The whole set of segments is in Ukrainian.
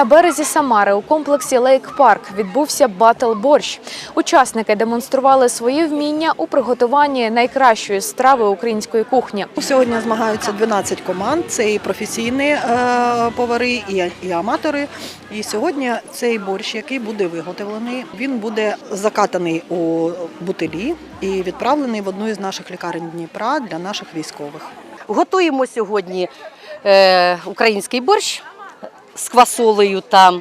На березі Самари у комплексі Лейк Парк відбувся батл борщ. Учасники демонстрували свої вміння у приготуванні найкращої страви української кухні. Сьогодні змагаються 12 команд. Це і професійні е, повари, і, аматори. І сьогодні цей борщ, який буде виготовлений, він буде закатаний у бутилі і відправлений в одну із наших лікарень Дніпра для наших військових. Готуємо сьогодні е, український борщ з квасолею та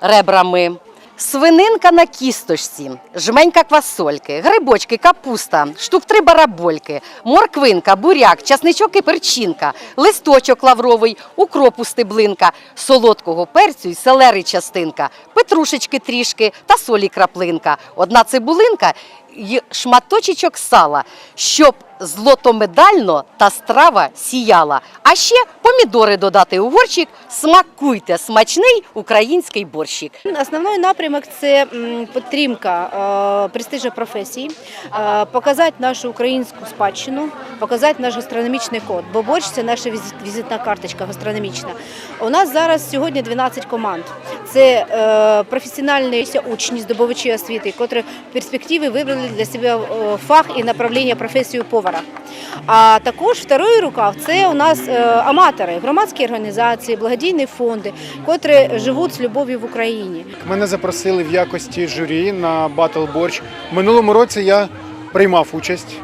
ребрами. Свининка на кісточці, жменька квасольки, грибочки, капуста, штук три барабольки, морквинка, буряк, часничок і перчинка, листочок лавровий, укропу стеблинка, солодкого перцю і селери частинка, петрушечки трішки та солі краплинка, одна цибулинка шматочечок сала, щоб злотомедально та страва сіяла. А ще помідори додати у горщик. Смакуйте смачний український борщик. Основний напрямок це підтримка е, престижу професії, е, показати нашу українську спадщину, показати наш гастрономічний код. Бо борщ це наша візитна карточка гастрономічна. У нас зараз сьогодні 12 команд. Це е, професіональні учні, здобувачі освіти, котрі в перспективі вибрали для себе фах і направлення професію повара. А також второй рукав це у нас е, аматори, громадські організації, благодійні фонди, котрі живуть з любов'ю в Україні. Мене запросили в якості журі на батл борщ. В минулому році я приймав участь,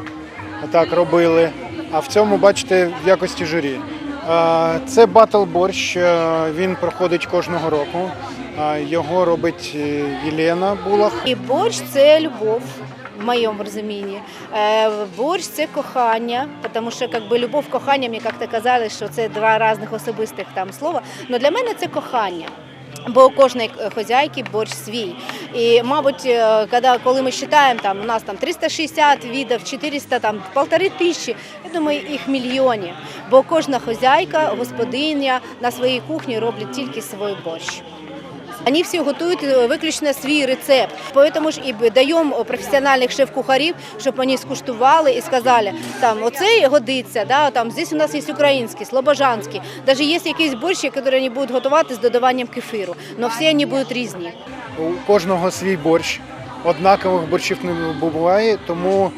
так робили. А в цьому, бачите, в якості журі. Е, Це батл борщ, е, він проходить кожного року. Його робить Єлена Булах. І борщ це любов. В моєму розумінні. Е, Борщ це кохання, тому що как би, любов, кохання, мені як-то казали, що це два різних особистих там слова. Але для мене це кохання. Бо у кожної хозяйки борщ свій. І, мабуть, е, коли, ми вважаємо, там, у нас там 360 видів, 400, там, полтори тисячі, я думаю, їх мільйони. Бо кожна хозяйка, господиня на своїй кухні роблять тільки свій борщ. Вони всі готують е, виключно свій рецепт. Тому ж і даємо професіональних шеф-кухарів, щоб вони скуштували і сказали, там оцей годиться, да, там здесь у нас є український, слобожанський. Навіть є якісь борщі, які вони будуть готувати з додаванням кефіру. але всі вони будуть різні. У кожного свій борщ. Однакових борщів не буває, тому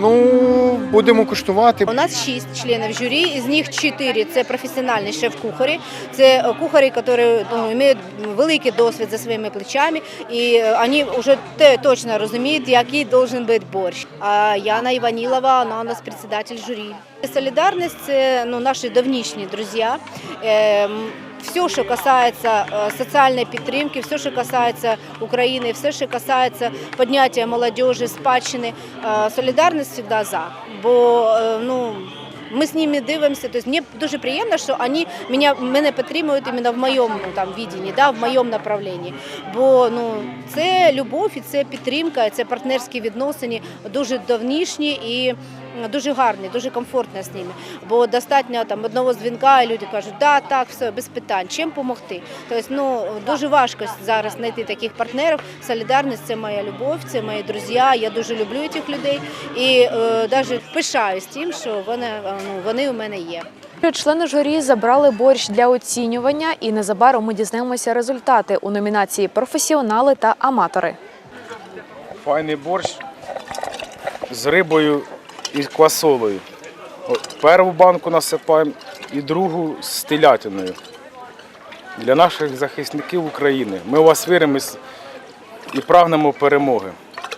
ну, будемо куштувати. У нас шість членів журі, із них чотири це професіональні шеф-кухарі. Це е, кухарі, які ну, мають великий досвід за своїми плечами, і е, вони вже те точно розуміють, який должен бути борщ. А Яна Іванілова, вона у нас председатель журі. Солідарність це ну, наші давнішні друзі Ем, все, що касается э, социальной підтримки, все, що касается України, все, що касается підняття молодежи, спадщини, э, солідарність завжди за. Бо э, ну, ми з ними дивимося. Тобто мені дуже приємно, що вони мене, мене підтримують іменно в моєму там відінні, да, в моєму направленні. Бо ну, це любов і це підтримка, і це партнерські відносини дуже давнішні і дуже гарні, дуже комфортно з ними. Бо достатньо там одного дзвінка, і люди кажуть, да, так, все, без питань, чим допомогти. Тобто, ну дуже важко зараз знайти таких партнерів. Солідарність це моя любов, це мої друзі. Я дуже люблю цих людей і е, навіть пишаюсь тим, що вони, е, ну, вони у мене є. Члени журі забрали борщ для оцінювання, і незабаром ми дізнаємося результати у номінації професіонали та аматори. Файний борщ з рибою і квасолою. От Першу банку насипаємо і другу з телятиною. Для наших захисників України. Ми у вас віримо і прагнемо перемоги.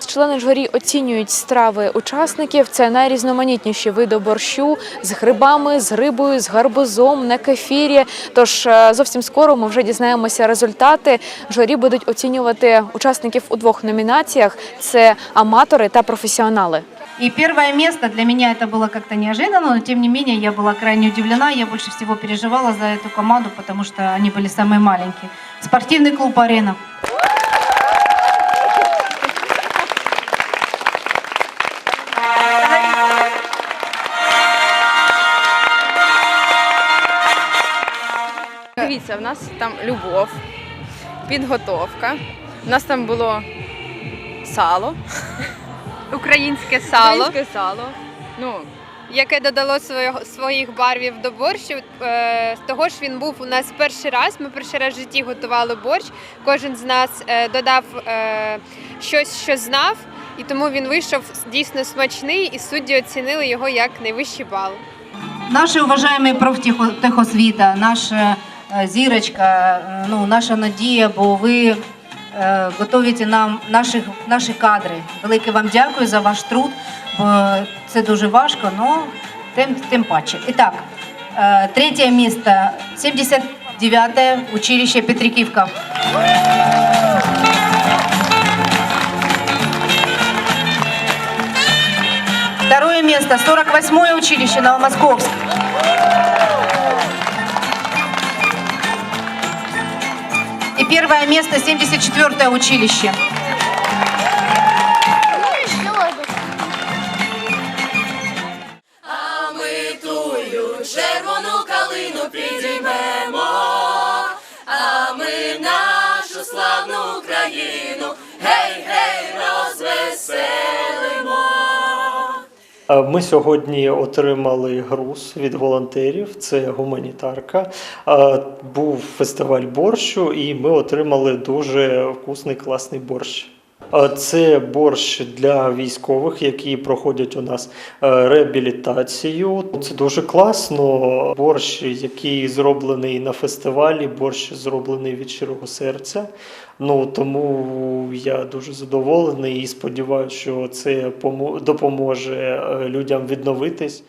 Члени журі оцінюють страви учасників. Це найрізноманітніші види борщу з грибами, з рибою, з гарбузом, на кефірі. Тож е, зовсім скоро ми вже дізнаємося результати. Журі будуть оцінювати учасників у двох номінаціях: це аматори та професіонали. И первое место для меня это было как-то неожиданно, но тем не менее я была крайне удивлена. Я больше всего переживала за эту команду, потому что они были самые маленькие. Спортивный клуб «Арена». Дивіться, в нас там любов, підготовка. У нас там було сало. Українське сало. Українське сало. Ну, яке додало свого, своїх барвів до борщу. Е, з того ж він був у нас перший раз. Ми перший раз в житті готували борщ. Кожен з нас е, додав е, щось, що знав, і тому він вийшов дійсно смачний, і судді оцінили його як найвищий бал. Наші уважаємо профтехосвіта, наша е, зірочка, е, ну, наша надія, бо ви е, готуєте нам наші, наші кадри. Велике вам дякую за ваш труд, бо це дуже важко, але тим, тим паче. І так, е, третє місто, 79-те училище Петриківка. Второе место, 48-е училище Новомосковск. первое место, 74-е училище. червону калину підіймемо, а ми нашу славну Україну, гей, гей, розвеселимо. Е, Ми сьогодні отримали груз від волонтерів. Це гуманітарка. Е, Був фестиваль борщу, і ми отримали дуже вкусний класний борщ. Це борщ для військових, які проходять у нас е, реабілітацію. Це дуже класно. Борщ, який зроблений на фестивалі, борщ зроблений від щирого серця. Ну тому я дуже задоволений і сподіваюся, що це помо- допоможе е, людям відновитись.